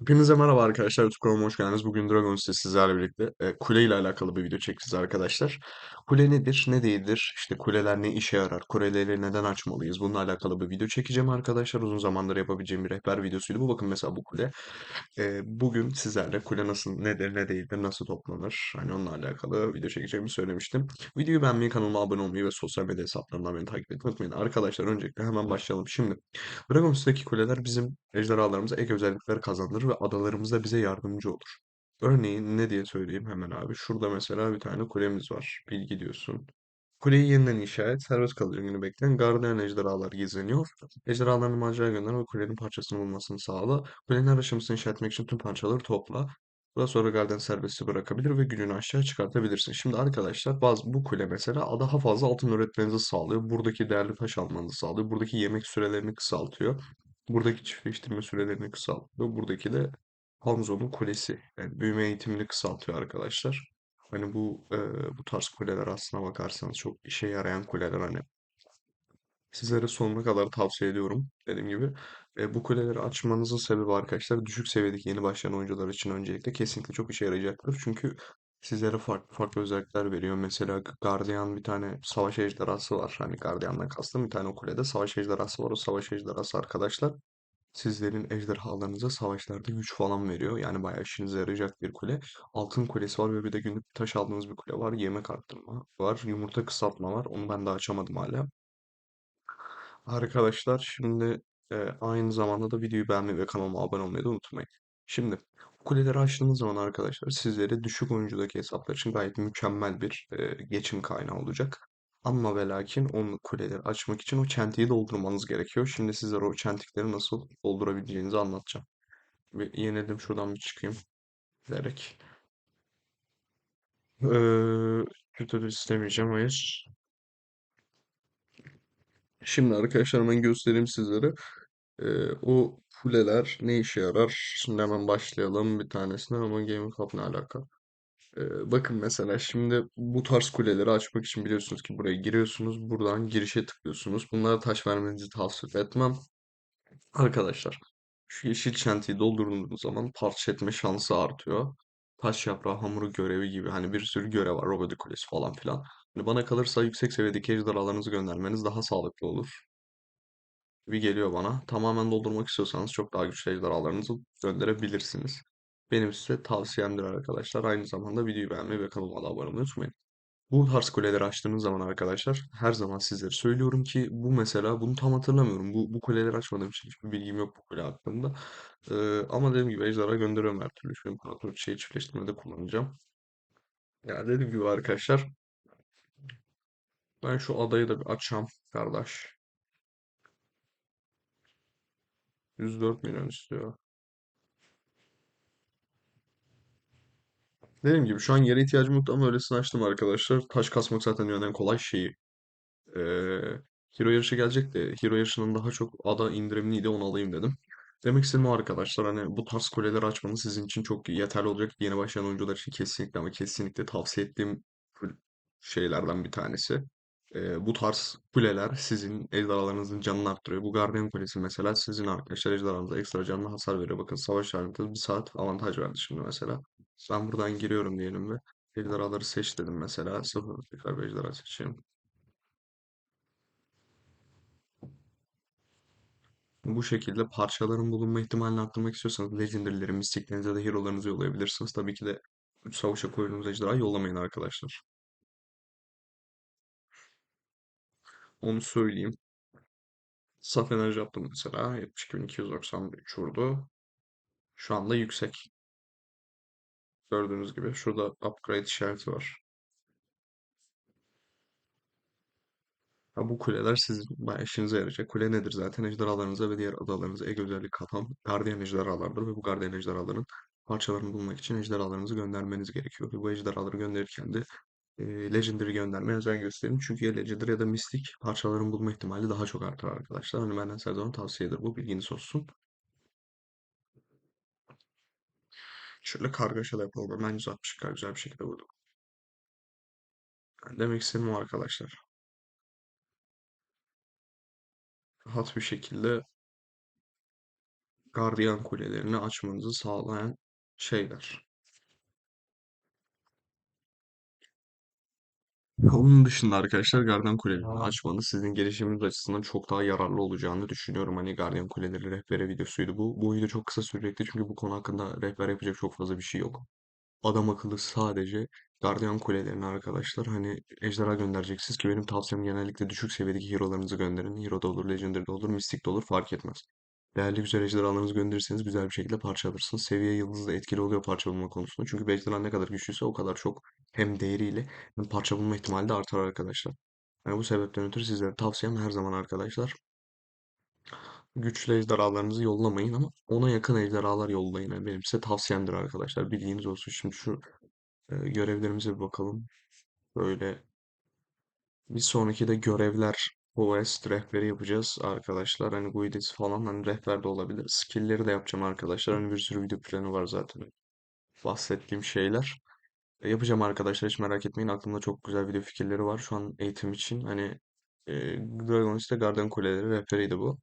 Hepinize merhaba arkadaşlar. YouTube kanalıma hoş geldiniz. Bugün Dragon City sizlerle birlikte e, kule ile alakalı bir video çekeceğiz arkadaşlar. Kule nedir, ne değildir? İşte kuleler ne işe yarar? Kuleleri neden açmalıyız? Bununla alakalı bir video çekeceğim arkadaşlar. Uzun zamandır yapabileceğim bir rehber videosuydu. Bu bakın mesela bu kule. E, bugün sizlerle kule nasıl, nedir, ne değildir, nasıl toplanır? Hani onunla alakalı video çekeceğimi söylemiştim. Videoyu beğenmeyi, kanalıma abone olmayı ve sosyal medya hesaplarından beni takip etmeyi unutmayın. Arkadaşlar öncelikle hemen başlayalım. Şimdi Dragons'taki kuleler bizim ejderhalarımıza ek özellikler kazandırır ve adalarımızda bize yardımcı olur. Örneğin ne diye söyleyeyim hemen abi. Şurada mesela bir tane kulemiz var. Bilgi diyorsun. Kuleyi yeniden inşa et. Serbest kalacak günü bekleyen gardiyan ejderhalar gizleniyor. Ejderhalarını maceraya gönder ve kulenin parçasını bulmasını sağla. Kulenin her aşamasını inşa etmek için tüm parçaları topla. Daha sonra gardiyan serbesti bırakabilir ve gücünü aşağı çıkartabilirsin. Şimdi arkadaşlar bazı bu kule mesela daha fazla altın üretmenizi sağlıyor. Buradaki değerli taş almanızı sağlıyor. Buradaki yemek sürelerini kısaltıyor. Buradaki çiftleştirme sürelerini kısaltıyor. Buradaki de Hanzo'nun kulesi. Yani büyüme eğitimini kısaltıyor arkadaşlar. Hani bu e, bu tarz kuleler aslına bakarsanız çok işe yarayan kuleler hani Sizlere sonuna kadar tavsiye ediyorum. Dediğim gibi e, bu kuleleri açmanızın sebebi arkadaşlar düşük seviyedeki yeni başlayan oyuncular için öncelikle kesinlikle çok işe yarayacaktır. Çünkü sizlere farklı farklı özellikler veriyor. Mesela Guardian bir tane savaş ejderhası var. Hani Guardian'dan kastım bir tane kulede savaş ejderhası var. O savaş ejderhası arkadaşlar sizlerin ejderhalarınıza savaşlarda güç falan veriyor. Yani bayağı işinize yarayacak bir kule. Altın kulesi var ve bir de günlük taş aldığınız bir kule var. Yemek arttırma var. Yumurta kısaltma var. Onu ben de açamadım hala. Arkadaşlar şimdi e, aynı zamanda da videoyu beğenmeyi ve kanalıma abone olmayı da unutmayın. Şimdi kuleleri açtığınız zaman arkadaşlar sizlere düşük oyuncudaki hesaplar için gayet mükemmel bir e, geçim kaynağı olacak. Ama ve lakin onu kuleleri açmak için o çentiyi doldurmanız gerekiyor. Şimdi sizlere o çentikleri nasıl doldurabileceğinizi anlatacağım. Ve yenildim şuradan bir çıkayım bilerek. Ee, istemeyeceğim hayır. Şimdi arkadaşlar hemen göstereyim sizlere. Ee, o kuleler ne işe yarar? Şimdi hemen başlayalım bir tanesine ama Gaming Hub ne alaka? Ee, bakın mesela şimdi bu tarz kuleleri açmak için biliyorsunuz ki buraya giriyorsunuz. Buradan girişe tıklıyorsunuz. Bunlara taş vermenizi tavsiye etmem. Arkadaşlar şu yeşil çentiyi doldurduğunuz zaman parça etme şansı artıyor. Taş yaprağı hamuru görevi gibi hani bir sürü görev var. Robotik kulesi falan filan. Hani bana kalırsa yüksek seviyedeki ejderhalarınızı göndermeniz daha sağlıklı olur gibi geliyor bana. Tamamen doldurmak istiyorsanız çok daha güçlü ejderhalarınızı gönderebilirsiniz. Benim size tavsiyemdir arkadaşlar. Aynı zamanda videoyu beğenmeyi ve kanalıma da abone olmayı unutmayın. Bu tarz kuleleri açtığınız zaman arkadaşlar her zaman sizlere söylüyorum ki bu mesela bunu tam hatırlamıyorum. Bu, bu kuleleri açmadığım için hiçbir bilgim yok bu kule hakkında. Ee, ama dediğim gibi ejderha gönderiyorum her türlü. Şu imparator şey çiftleştirmede kullanacağım. Ya dediğim gibi arkadaşlar ben şu adayı da bir açacağım kardeş. 104 milyon istiyor. Dediğim gibi şu an yere ihtiyacım yoktu ama öylesine açtım arkadaşlar. Taş kasmak zaten dünyanın en kolay şeyi. Ee, Hero yarışı gelecek de Hero yarışının daha çok ada indirimliydi onu alayım dedim. Demek istediğim o arkadaşlar hani bu tarz kuleleri açmanız sizin için çok yeterli olacak. Yeni başlayan oyuncular için kesinlikle ama kesinlikle tavsiye ettiğim şeylerden bir tanesi. Ee, bu tarz kuleler sizin ejderhalarınızın canını arttırıyor. Bu Guardian Kulesi mesela sizin arkadaşlar ejderhanıza ekstra canlı hasar veriyor. Bakın savaş halinde bir saat avantaj verdi şimdi mesela. Ben buradan giriyorum diyelim ve ejderhaları seç dedim mesela. Sıfır tekrar bir ejderha seçeyim. Bu şekilde parçaların bulunma ihtimalini arttırmak istiyorsanız Legendary'leri, Mystic'lerinizi ya da Hero'larınızı yollayabilirsiniz. Tabii ki de savaşa koyduğunuz ejderha yollamayın arkadaşlar. Onu söyleyeyim. Saf enerji yaptım mesela. 72.293 vurdu. Şu anda yüksek. Gördüğünüz gibi şurada upgrade işareti var. Ha, bu kuleler sizin bayağı işinize yarayacak. Kule nedir zaten? Ejderhalarınıza ve diğer adalarınıza ek özellik katan gardiyan ejderhalardır ve bu gardiyan ejderhaların parçalarını bulmak için ejderhalarınızı göndermeniz gerekiyor. Ve bu ejderhaları gönderirken de e, Legendary göndermeye özen gösterin. Çünkü ya Legendary ya da Mystic parçaların bulma ihtimali daha çok artar arkadaşlar. Hani benden her zaman tavsiyedir bu. Bilginiz olsun. Şöyle kargaşa da yapalım. Ben 160k güzel bir şekilde vurdum. Yani demek istediğim o arkadaşlar. Rahat bir şekilde gardiyan kulelerini açmanızı sağlayan şeyler. Onun dışında arkadaşlar gardiyan kulelerini açmanız sizin gelişiminiz açısından çok daha yararlı olacağını düşünüyorum. Hani gardiyan kuleleri rehbere videosuydu bu. Bu video çok kısa sürecekti çünkü bu konu hakkında rehber yapacak çok fazla bir şey yok. Adam akıllı sadece gardiyan kulelerini arkadaşlar hani ejderha göndereceksiniz ki benim tavsiyem genellikle düşük seviyedeki hero'larınızı gönderin. Hero da olur, Legendary de olur, Mystic de olur fark etmez. Değerli güzel ejderhalarınızı gönderirseniz güzel bir şekilde parça alırsınız. Seviye yıldızı da etkili oluyor parça bulma konusunda. Çünkü bir ne kadar güçlüyse o kadar çok hem değeriyle hem parça bulma ihtimali de artar arkadaşlar. Yani bu sebepten ötürü sizlere tavsiyem her zaman arkadaşlar güçlü ejderhalarınızı yollamayın ama ona yakın ejderhalar yollayın. Yani benim size tavsiyemdir arkadaşlar. Bilginiz olsun. Şimdi şu e, görevlerimize bir bakalım. Böyle bir sonraki de görevler quest rehberi yapacağız arkadaşlar. Hani guidesi falan hani rehber de olabilir. Skill'leri de yapacağım arkadaşlar. Hani bir sürü video planı var zaten. Bahsettiğim şeyler. E, yapacağım arkadaşlar hiç merak etmeyin. Aklımda çok güzel video fikirleri var. Şu an eğitim için hani e, Dragoniste Garden Kuleleri rehberiydi bu.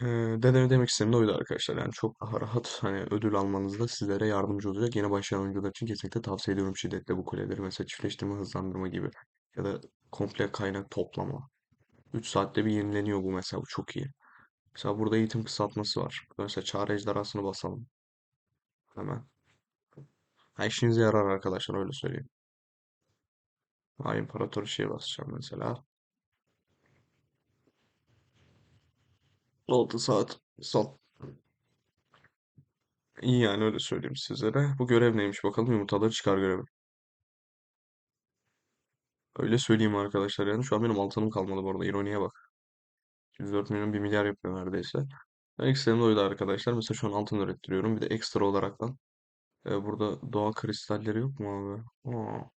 E, de demek istediğim de oydu arkadaşlar. Yani çok daha rahat hani ödül almanızda sizlere yardımcı olacak. Yeni başlayan oyuncular için kesinlikle tavsiye ediyorum şiddetle bu kuleleri. Mesela çiftleştirme, hızlandırma gibi. Ya da komple kaynak toplama. 3 saatte bir yenileniyor bu mesela. Bu çok iyi. Mesela burada eğitim kısaltması var. Mesela çağrı ejderhasını basalım. Hemen. Ha, işinize yarar arkadaşlar öyle söyleyeyim. Ha, imparator şeye basacağım mesela. 6 saat. Son. İyi yani öyle söyleyeyim sizlere. Bu görev neymiş bakalım yumurtaları çıkar görevi. Öyle söyleyeyim arkadaşlar yani. Şu an benim altınım kalmadı bu arada. İroniye bak. 104 milyon bir milyar yapıyor neredeyse. Ben ekstrem oydu arkadaşlar. Mesela şu an altın ürettiriyorum. Bir de ekstra olaraktan. E, burada doğa kristalleri yok mu abi? Aa,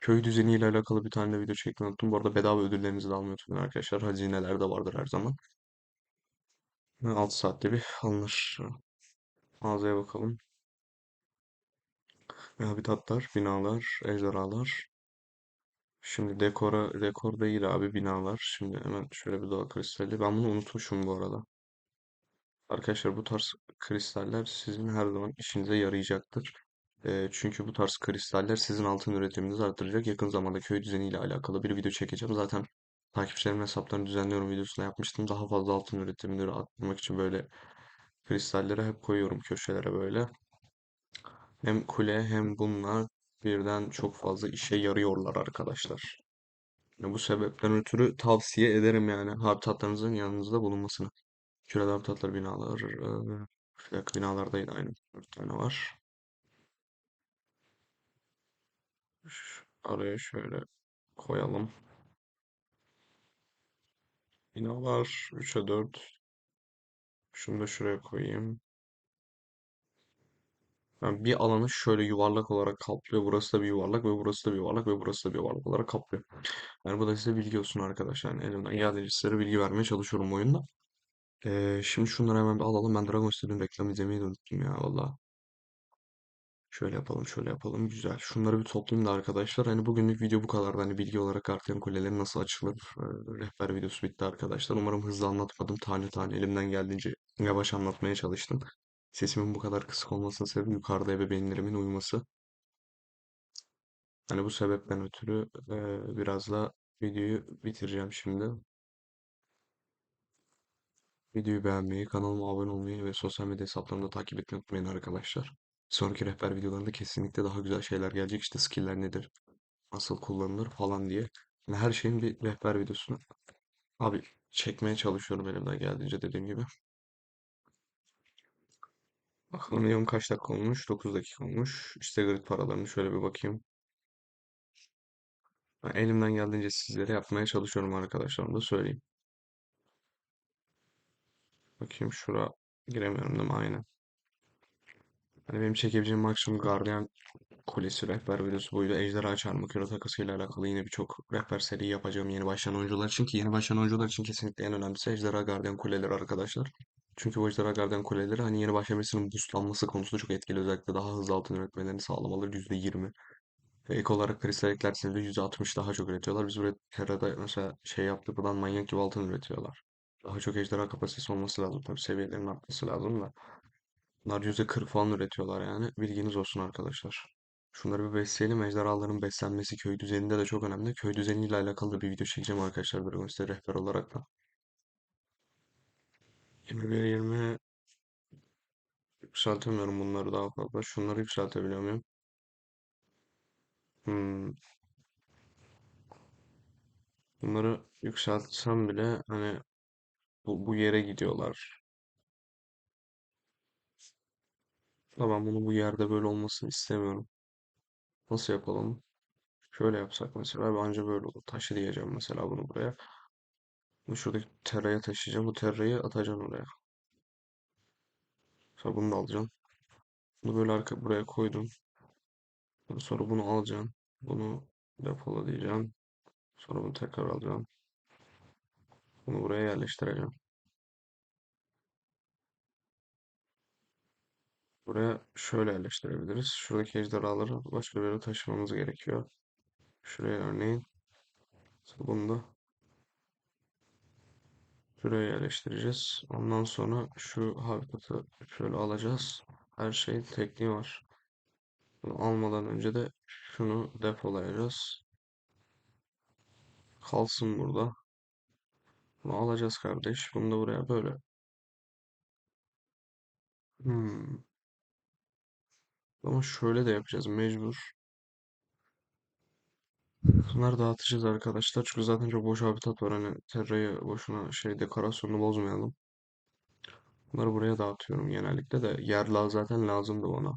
köy düzeniyle alakalı bir tane de video çekmeyi unuttum. Bu arada bedava ödüllerinizi de almayı unutmayın arkadaşlar. Hazineler de vardır her zaman. 6 saatte bir alınır. Mağazaya bakalım. Ve habitatlar, binalar, ejderhalar. Şimdi dekora, dekor değil abi binalar. Şimdi hemen şöyle bir doğa kristali. Ben bunu unutmuşum bu arada. Arkadaşlar bu tarz kristaller sizin her zaman işinize yarayacaktır. Ee, çünkü bu tarz kristaller sizin altın üretiminizi artıracak. Yakın zamanda köy düzeniyle alakalı bir video çekeceğim. Zaten takipçilerimin hesaplarını düzenliyorum videosunu yapmıştım. Daha fazla altın üretimini arttırmak için böyle kristalleri hep koyuyorum köşelere böyle. Hem kule hem bunlar birden çok fazla işe yarıyorlar arkadaşlar. Bu sebepten ötürü tavsiye ederim yani habitatlarınızın yanınızda bulunmasını. Küresel habitatlar binalar, eee, bir dakika binalar değil aynı. Dört tane var. Ş- Araya şöyle koyalım. Binalar 3'e 4. Şunu da şuraya koyayım. Yani bir alanı şöyle yuvarlak olarak kaplıyor. Burası da bir yuvarlak ve burası da bir yuvarlak ve burası da bir yuvarlak olarak kaplıyor. Yani bu da size bilgi olsun arkadaşlar. Yani elimden geldiğince sizlere bilgi vermeye çalışıyorum oyunda. Ee, şimdi şunları hemen bir alalım. Ben Dragon Stadium reklam izlemeyi de unuttum ya valla. Şöyle yapalım, şöyle yapalım. Güzel. Şunları bir toplayayım da arkadaşlar. Hani bugünlük video bu kadardı. Hani bilgi olarak Arteon Kuleleri nasıl açılır? Ee, rehber videosu bitti arkadaşlar. Umarım hızlı anlatmadım. Tane tane elimden geldiğince yavaş anlatmaya çalıştım. Sesimin bu kadar kısık olmasının sebebi yukarıda ebeveynlerimin uyuması. Hani bu sebepten ötürü e, biraz da videoyu bitireceğim şimdi. Videoyu beğenmeyi, kanalıma abone olmayı ve sosyal medya hesaplarımı da takip etmeyi unutmayın arkadaşlar. Sonraki rehber videolarında kesinlikle daha güzel şeyler gelecek. İşte skill'ler nedir, nasıl kullanılır falan diye. Yani her şeyin bir rehber videosunu abi çekmeye çalışıyorum elimden geldiğince dediğim gibi. Videom kaç dakika olmuş? 9 dakika olmuş. İşte grid paralarını şöyle bir bakayım. Ben elimden geldiğince sizlere yapmaya çalışıyorum arkadaşlar. Onu da söyleyeyim. Bakayım şura giremiyorum değil mi? Aynen. Hani benim çekebileceğim maksimum Guardian Kulesi rehber videosu buydu. Ejderha Çarmıh Kuro takısıyla alakalı yine birçok rehber seri yapacağım yeni başlayan oyuncular için ki yeni başlayan oyuncular için kesinlikle en önemlisi Ejderha Guardian Kuleleri arkadaşlar. Çünkü bu Ejderha Guardian Kuleleri hani yeni başlamasının boostlanması konusunda çok etkili. Özellikle daha hızlı altın üretmelerini sağlamaları %20. Ve ek olarak kristal eklerseniz de %60 daha çok üretiyorlar. Biz buraya Terra'da mesela şey yaptık buradan manyak gibi altın üretiyorlar. Daha çok ejderha kapasitesi olması lazım. Tabii seviyelerin artması lazım da. Bunlar %40 falan üretiyorlar yani. Bilginiz olsun arkadaşlar. Şunları bir besleyelim. Ejderhaların beslenmesi köy düzeninde de çok önemli. Köy düzeniyle alakalı da bir video çekeceğim arkadaşlar. Böyle size rehber olarak da. 21-20 yükseltemiyorum bunları daha fazla. Şunları yükseltebiliyor muyum? Hmm. Bunları yükseltsem bile hani bu, bu yere gidiyorlar. Ama ben bunu bu yerde böyle olmasını istemiyorum. Nasıl yapalım? Şöyle yapsak mesela bence böyle olur. Taşı diyeceğim mesela bunu buraya. Bu şuradaki terraya taşıyacağım. Bu terrayı atacağım oraya. Sonra bunu da alacağım. Bunu böyle arka buraya koydum. Sonra bunu alacağım. Bunu depola diyeceğim. Sonra bunu tekrar alacağım. Bunu buraya yerleştireceğim. Buraya şöyle yerleştirebiliriz. Şuradaki ejderhaları başka bir yere taşımamız gerekiyor. Şuraya örneğin. Sonra bunu da şuraya yerleştireceğiz. Ondan sonra şu habitatı şöyle alacağız. Her şeyin tekniği var. Bunu almadan önce de şunu depolayacağız. Kalsın burada. Bunu alacağız kardeş. Bunu da buraya böyle. Hmm. Ama şöyle de yapacağız mecbur. Bunları dağıtacağız arkadaşlar. Çünkü zaten çok boş habitat var. Hani Terra'yı boşuna şey dekorasyonunu bozmayalım. Bunları buraya dağıtıyorum genellikle de. Yer zaten lazımdı bana.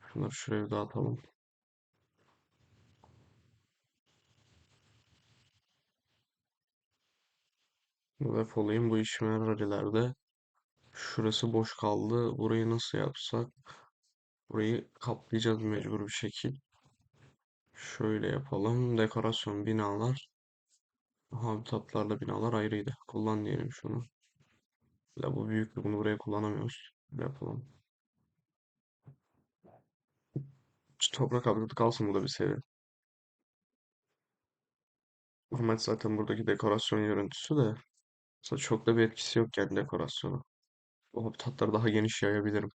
Şunları şuraya dağıtalım. Bu depolayayım. Bu işime yarar ileride. Şurası boş kaldı. Burayı nasıl yapsak? Burayı kaplayacağız mecbur bir şekil. Şöyle yapalım. Dekorasyon binalar. Habitatlarla binalar ayrıydı. Kullan diyelim şunu. Ya bu büyük bunu buraya kullanamıyoruz. Yapalım. Şu toprak habitatı kalsın burada bir seviye. Amaç zaten buradaki dekorasyon görüntüsü de. Aslında çok da bir etkisi yok yani dekorasyona. O habitatları daha geniş yayabilirim.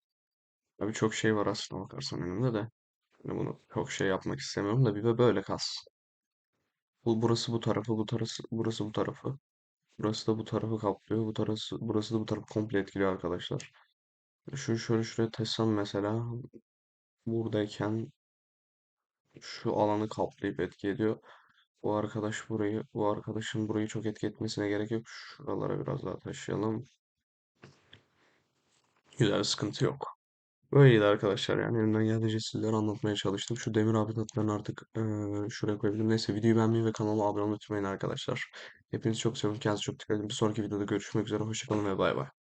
Tabii çok şey var aslında bakarsan önümde de. Yani bunu çok şey yapmak istemiyorum da bir böyle kalsın. Bu, burası bu tarafı, bu tarafı, burası bu tarafı. Burası da bu tarafı kaplıyor. Bu tarafı, burası da bu tarafı komple etkiliyor arkadaşlar. Şu şöyle şuraya taşısam mesela buradayken şu alanı kaplayıp etki ediyor. Bu arkadaş burayı, bu arkadaşın burayı çok etki etmesine gerek yok. Şuralara biraz daha taşıyalım. Güzel sıkıntı yok. Böyleydi arkadaşlar yani elimden geldiğince sizlere anlatmaya çalıştım. Şu demir habitatlarını artık eee, şuraya koyabilirim. Neyse videoyu beğenmeyi ve kanalıma abone olmayı unutmayın arkadaşlar. Hepinizi çok seviyorum. Kendinize çok dikkat edin. Bir sonraki videoda görüşmek üzere. Hoşçakalın ve bay bay.